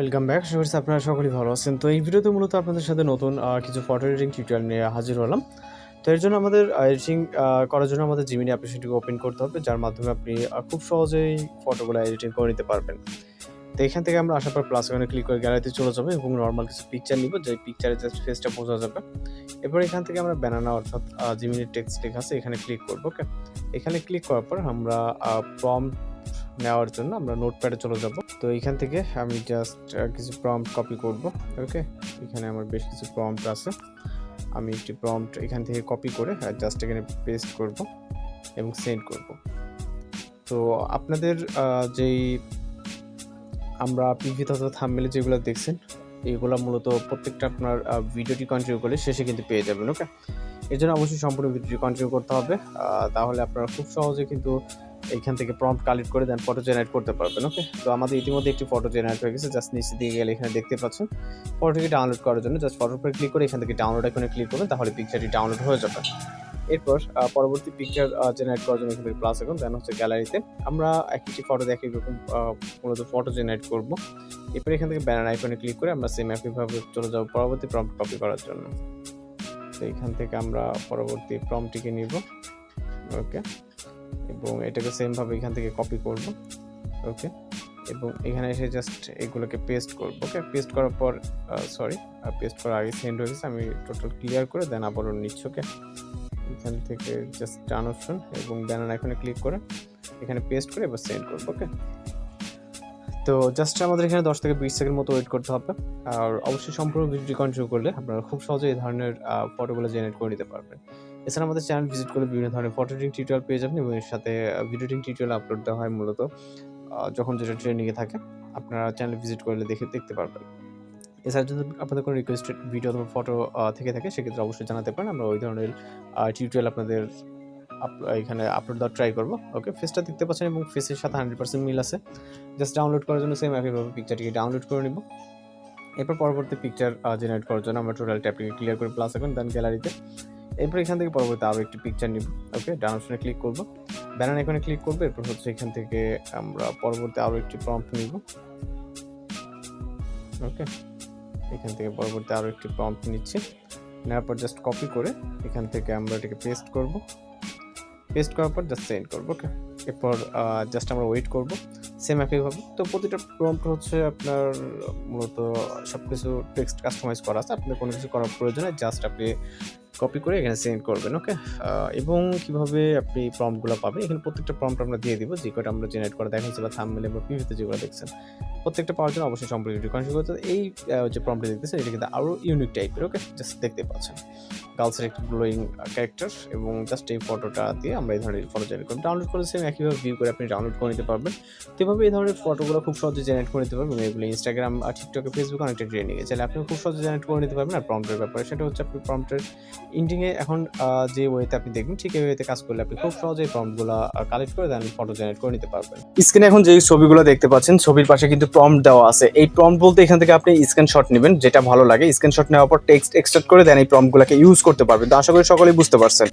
Welcome back আশা করছি আপনারা সকলেই ভালো আছেন। তো এই ভিডিওতে মূলত আপনাদের সাথে নতুন কিছু ফটো এডিটিং টিউটোরিয়াল নিয়ে হাজির হলাম। তো এর জন্য আমাদের এডিটিং করার জন্য আমাদের জিমিনি অ্যাপ্লিকেশনটিকে ওপেন করতে হবে, যার মাধ্যমে আপনি খুব সহজেই ফটোগুলো এডিটিং করে নিতে পারবেন। তো এখান থেকে আমরা আসার পর প্লাস ওখানে ক্লিক করে গ্যালারিতে চলে যাব এবং নর্মাল কিছু পিকচার নিব, যে পিকচারে জাস্ট ফেসটা বোঝা যাবে। এরপর এখান থেকে আমরা ব্যানানা অর্থাৎ জিমিনি টেক্সট লেখা আছে, এখানে ক্লিক করব ওকে এখানে ক্লিক করার পর আমরা প্রম নেওয়ার জন্য আমরা নোটপ্যাডে চলে যাব। তো এখান থেকে আমি জাস্ট কিছু প্রম্পট কপি করব ওকে এখানে আমার বেশ কিছু প্রম্পট আছে। আমি একটি প্রম্পট এখান থেকে কপি করে জাস্ট এখানে পেস্ট করব এবং সেন্ড করব। তো আপনাদের যেই আমরা পিভিতে অথবা থাম্বনেলে যেগুলো দেখছেন, এগুলো মূলত প্রত্যেকটা আপনার ভিডিওটি কন্টিনিউ করলে শেষে কিন্তু পেয়ে যাবেন ওকে এর জন্য অবশ্যই সম্পূর্ণ ভিডিওটি কন্টিনিউ করতে হবে। তাহলে আপনারা খুব সহজে কিন্তু এইখান থেকে প্রম্পট কালেক্ট করে দেন ফটো জেনারেট করতে পারবেন ওকে তো আমাদের ইতিমধ্যে একটি ফটো জেনারেট হয়ে গেছে জাস্ট নিচে দিয়ে গেলে এখানে দেখতে পাচ্ছেন। ফটোটিকে ডাউনলোড করার জন্য জাস্ট ফটোর উপরে ক্লিক করে এখান থেকে ডাউনলোড এখানে ক্লিক করবেন, তাহলে পিকচারটি ডাউনলোড হয়ে যাবে। এরপর পরবর্তী পিকচার জেনারেট করার জন্য এখান থেকে প্লাস এখন দেন হচ্ছে গ্যালারিতে আমরা একটি ফটো দেখে এরকম মূলত ফটো জেনারেট করব। এরপর এখান থেকে ব্যানার আইকনে ক্লিক করে আমরা সেম একইভাবে চলে যাব পরবর্তী প্রম্পট কপি করার জন্য। তো এখান থেকে আমরা পরবর্তী প্রম্পটিকে নিব ওকে এবং এটাকে সেম ভাবে এখান থেকে কপি করব ওকে এবং এখানে এসে জাস্ট এগুলোকে পেস্ট করব ওকে পেস্ট করার পর সরি পেস্ট করার আগে সেন্ড হয়ে গেছে, আমি টোটাল ক্লিয়ার করে দেন আবারও নিচ্ছি ওকে এখান থেকে জাস্ট ডান অপশন এবং ব্যানার এখানে ক্লিক করে এখানে পেস্ট করে এবার সেন্ড করব ওকে তো জাস্ট আমাদের এখানে দশ থেকে বিশ সেকেন্ড মতো ওয়েট করতে হবে। আর অবশ্যই সম্পূর্ণ ভিডিওটি কন্টিনিউ করলে আপনারা খুব সহজে এই ধরনের ফটোগুলো জেনারেট করে নিতে পারবেন। এছাড়া আমাদের চ্যানেল ভিজিট করলে বিভিন্ন ধরনের ফটো এডিটিং টিউটোরিয়াল পেয়ে যাবেন এবং এর সাথে ভিডিও এডিটিং টিউটোরিয়াল আপলোড দেওয়া হয় মূলত যখন যেটা ট্রেনিংয়ে থাকে, আপনারা চ্যানেল ভিজিট করলে দেখে, দেখতে পারবেন। এছাড়া যদি আপনাদের কোনো রিকোয়েস্টেড ভিডিও অথবা ফটো থেকে থাকে, সেক্ষেত্রে অবশ্যই জানাতে পারেন। আমরা ওই ধরনের টিউটোরিয়াল আপনাদের আপ- এখানে আপলোড দেওয়ার ট্রাই করব। ওকে ফেসটা দেখতে পাচ্ছেন এবং ফেসের সাথে হান্ড্রেড পার্সেন্ট মিল আছে। জাস্ট ডাউনলোড করার জন্য সেম একইভাবে পিকচারটিকে ডাউনলোড করে নিব। এরপর পরবর্তী পিকচার জেনারেট করার জন্য আমরা টোটাল ট্যাপটিকে ক্লিয়ার করে প্লাস এখন দেন গ্যালারিতে এরপর এখান থেকে পরবর্তী আরও একটি পিকচার নিব। ওকে ডান ক্লিক করব। ব্যানার এখানে ক্লিক করব, এরপর হচ্ছে এখান থেকে আমরা পরবর্তী আরও একটি প্রম্পট নিব। ওকে এখান থেকে পরবর্তী আরও একটি প্রম্পট নিচ্ছি। নেওয়ার পর জাস্ট কপি করে এখান থেকে আমরা এটাকে পেস্ট করব। পেস্ট করার পর জাস্ট সেন্ড করব ওকে এরপর জাস্ট আমরা ওয়েট করব সেম একইভাবে তো প্রতিটা প্রম্পট হচ্ছে আপনার মূলত সব কিছু টেক্সট কাস্টমাইজ করা আছে, আপনার কোনো কিছু করার প্রয়োজন জাস্ট আপনি কপি করে এখানে সেন্ড করবেন ওকে এবং কীভাবে আপনি প্রম্পটগুলো পাবেন, এখানে প্রত্যেকটা প্রম্পট আমরা দিয়ে দিব, যে কটা আমরা জেনারেট করে দেখাচ্ছি বা থামমেলে বা পিভিতে যেগুলো দেখছেন। প্রত্যেকটা পাওয়ার জন্য অবশ্যই সম্পর্কে কনফিগার করতে এই যে প্রম্পটে দেখতেছেন, এটা কিন্তু আরও ইউনিক টাইপের ওকে জাস্ট দেখতে পাচ্ছেন। গার্লসের একটি গ্লোয়িং ক্যারেক্টার এবং জাস্ট এই ফটোটা দিয়ে আমরা এই ধরনের ফটো জেনারেট করি ডাউনলোড করে সেম একইভাবে ভিউ করে আপনি ডাউনলোড করে নিতে পারবেন। তো এভাবে এই ধরনের ফটোগুলো খুব সহজে জেনারেট করে নিতে পারবেন। এগুলো ইনস্টাগ্রাম আর টিকটকে ফেসবুক অনেকটা ট্রেনিং চাইলে আপনি খুব সহজে জেনারেট করে নিতে পারবেন। আর প্রম্পটের ব্যাপারে সেটা হচ্ছে আপনি প্রম্পটের ইন্ডিংয়ে এখন যে ওয়েতে আপনি দেখবেন, ঠিক এই ওয়েতে কাজ করলে আপনি খুব সহজে প্রম্পটগুলো কালেক্ট করে দেন ফটো জেনারেট করে নিতে পারবেন। স্ক্রিনে এখন যে ছবিগুলো দেখতে পাচ্ছেন, ছবির পাশে কিন্তু প্রম্পট দেওয়া আছে। এই প্রম্পট বলতে এখান থেকে আপনি স্ক্রিনশট নেবেন, যেটা ভালো লাগে। স্ক্রিনশট নেওয়ার পর টেক্সট এক্সট্রাক্ট করে দেন এই প্রম্পটগুলোকে ইউজ করতে পারবেন। তো আশা করি সকলেই বুঝতে পারছেন।